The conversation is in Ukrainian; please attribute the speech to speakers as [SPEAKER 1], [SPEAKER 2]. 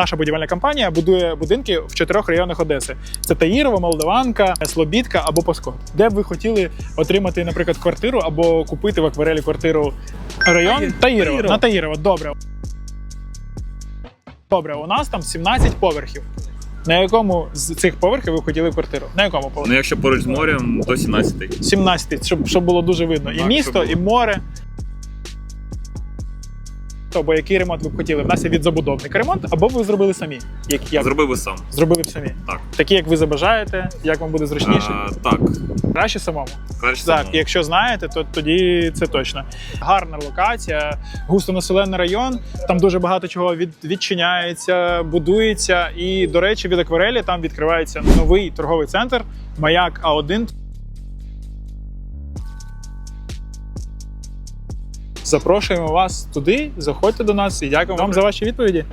[SPEAKER 1] Наша будівельна компанія будує будинки в чотирьох районах Одеси: це Таїрово, Молдаванка, Слобідка або Паскот. Де б ви хотіли отримати, наприклад, квартиру або купити в акварелі квартиру район
[SPEAKER 2] Таї-
[SPEAKER 1] Таїрово.
[SPEAKER 2] Таїрово.
[SPEAKER 1] На Таїрово. Добре. Добре, у нас там 17 поверхів. На якому з цих поверхів ви хотіли квартиру? На якому поверху?
[SPEAKER 2] Ну, якщо поруч з морем, до 17.
[SPEAKER 1] 17, щоб, щоб було дуже видно. І
[SPEAKER 2] Так,
[SPEAKER 1] місто,
[SPEAKER 2] щоб
[SPEAKER 1] і море. Або який ремонт ви б хотіли? В нас є від забудовника ремонт, або ви зробили самі. Як, як
[SPEAKER 2] Зробив би сам.
[SPEAKER 1] зробили б самі.
[SPEAKER 2] Так.
[SPEAKER 1] Такі, як ви забажаєте, як вам буде зручніше.
[SPEAKER 2] А, так,
[SPEAKER 1] Краще самому.
[SPEAKER 2] краще
[SPEAKER 1] Так,
[SPEAKER 2] самому.
[SPEAKER 1] якщо знаєте, то тоді це точно. Гарна локація, густонаселений район. Там дуже багато чого від, відчиняється, будується. І, до речі, від акварелі там відкривається новий торговий центр Маяк А1. Запрошуємо вас туди, заходьте до нас і дякуємо вам за ваші відповіді.